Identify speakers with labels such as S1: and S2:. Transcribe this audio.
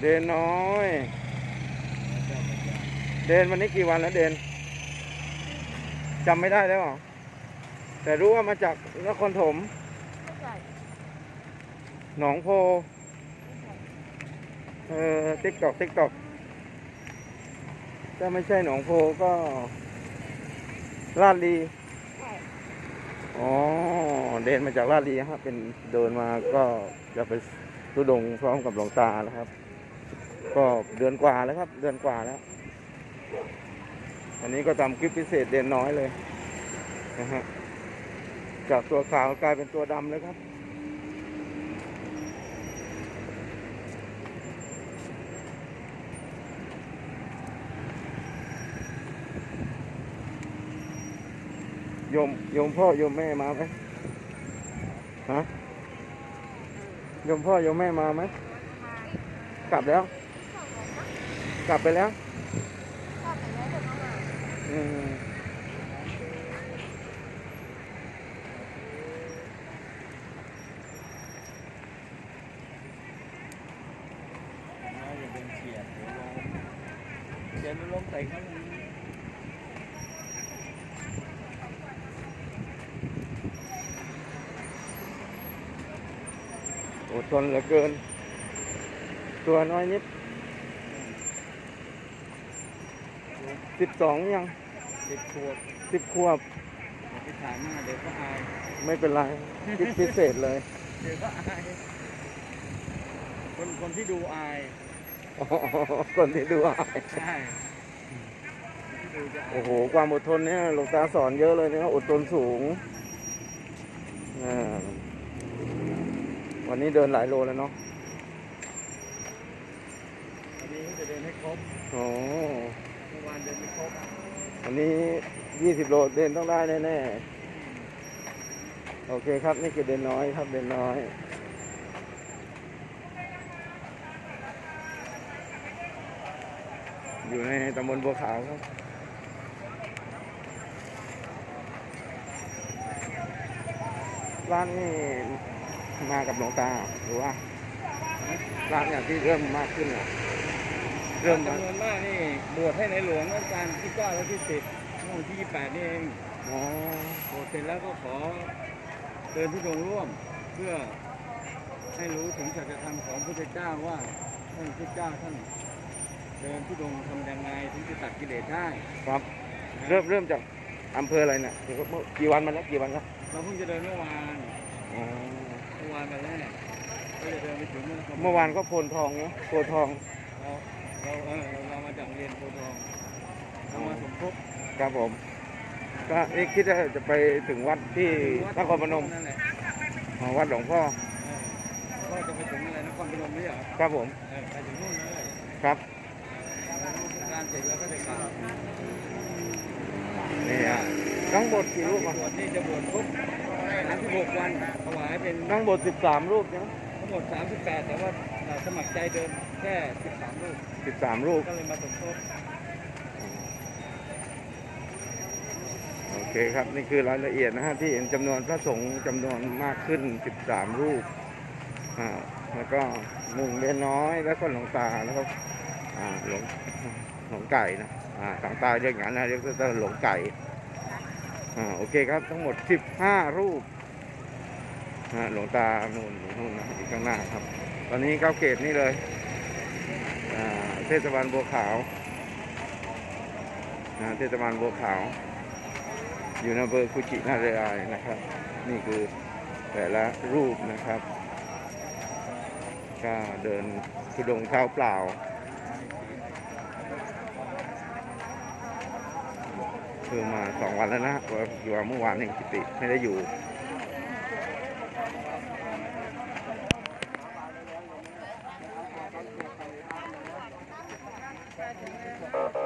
S1: เดนน้อย เดนวันนี้กี่วันแล้วเดนจำไม่ได้แล้วเหรอแต่รู้ว่ามาจากนครถม
S2: ไม่ใช่
S1: หนองโพ เออติ๊กตอกติ๊กตอกถ้าไม่ใช่หนองโพก็ลาดลี
S2: ใช่
S1: อ๋อ เดินมาจากลาดลีครับเป็นเดินมาก็จะไปทุดงค์พร้อมกับหลวงตาแล้วครับ ก็เดือนกว่าแล้วครับ เดือนกว่าแล้ว อันนี้ก็ทำคลิปพิเศษเด่นน้อยเลยนะฮะจากตัวขาวกลายเป็นตัวดำเลยครับ โยมโยมพ่อโยมแม่มาไหมฮะโยมพ่อโยมแม่มาไหม
S2: ก
S1: ลับแล้ว กลับไปแล้ว
S2: ก็แต่แล้วจะมาหา
S1: อืม
S3: อย่าเป็นเฉียดเดี๋ยวลงเดี๋ยวลงใส่ข้างนี้
S1: อดทนเหลือเกิน ตัวน้อยนิด สิบสองยัง
S3: สิบขวบ
S1: สิบขวบ
S3: อย่าไปถ่ายหน้าเดี๋ยวก็อาย
S1: ไม่เป็นไรคลิปพิเศษเลย
S3: เดี๋ยวก็อายคนคนที่ดูอาย
S1: อ๋อคนที่ดูอาย
S3: ใช่คนที่ดูจะอาย
S1: โอ้โห ความอดทนเนี่ยหลวงตาสอนเยอะเลยนะอดทนสูงอ่าวันนี้เดินหลายโลแล้วเนาะ
S3: วันนี้จะเดินให้ครบ
S1: โอ้
S3: เมื่อ วานเดินไม่ครบ
S1: วันนี้ยี่สิบโลเดินต้องได้แน่ๆ โอเคครับ นี่คือเดินน้อยครับเดินน้อย อยู่ในตำบลบัวขาวครับร้านนี้มากับหลวงตาหรือว่าร้านอย่างที่เริ่มมากขึ้นอะ เริ่มมา
S3: จำนวนมากนี่บวชให้ในหลวงรัชกาลที่เก้าและที่สิบเมื่อวันที่ยี่แปดนี่เอง
S1: อ๋อบ
S3: วชเสร็จแล้วก็ขอเดินทุดงค์ร่วมเพื่อให้รู้ถึงสัจธรรมของพระพุทธเจ้าว่าท่านพระพุทธเจ้าท่านเดินทุดงค์ทำยังไงถึงจะตัดกิเลสได้
S1: ครับเริ่มเริ่มจากอำเภออะไรเนี่ยเมื่อกี่วันมาแล้วกี่วันแล้ว
S3: เราเพิ่งจะเดินเมื่อวาน
S1: อ๋อ
S3: เมื่อวานมาแรกก็จะเดินไปถึงเมื่อ
S1: เมื่อวานก็โพนทองเนาะโพนทอง
S3: เราเราเออเรามาจากโรงเรียนโพธิ์ทองเรามาสมทบ
S1: ครับผม ก็นี่คิดว่าจะไปถึงวัดที่นครพนม
S3: นั่นแหละ
S1: อ๋อวัดหลวงพ่อ
S3: เออก็จะไปถึงอะไรนครพนมนี่เหรอ
S1: ครับผม
S3: เออไปถึงนู่นเลย
S1: ครับ
S3: แล้วการเสร็จแล้วก็จะกลับ
S1: นี่ฮะทั้งหมดกี่รูป
S3: บ
S1: อะ
S3: วชนี่จะบวชครบ36 วันถวายเป็น
S1: ทั้งหมดสิบสามรูปใช่ไหม
S3: ทั้งหมด 38 แต่ว่า เอ่อสมัครใจเดินแค่ 13 ลูก
S1: สิบสามรูป
S3: ก็เลยมาสมทบ
S1: โอเคครับ นี่คือรายละเอียดนะฮะ ที่เห็นจำนวนพระสงฆ์จำนวนมากขึ้นสิบสามรูปอ่าแล้วก็หนึ่งเล็กน้อยแล้วก็หลวงตาแล้วก็อ่าหลวงหลวงไก่นะอ่าทางใต้เรียกอย่างนั้นนะเรียกว่าหลวงไก่อ่าโอเคครับ ทั้งหมดสิบห้ารูปอ่า หลวงตานู่นอยู่นู่นนะอยู่ข้างหน้าครับ ตอนนี้เข้าเกตนี่เลยเทศบาลบัวขาวเทศบาลบัวขาว อยู่ในอำเบอร์คุจินาเรอายนะครับ นี่คือแต่ละรูปนะครับก็เดินทุดงเท้าเปล่าคือมาสองวันแล้วนะว่าอยู่เมื่อวานเองกิติไม่ได้อยู่ back in there.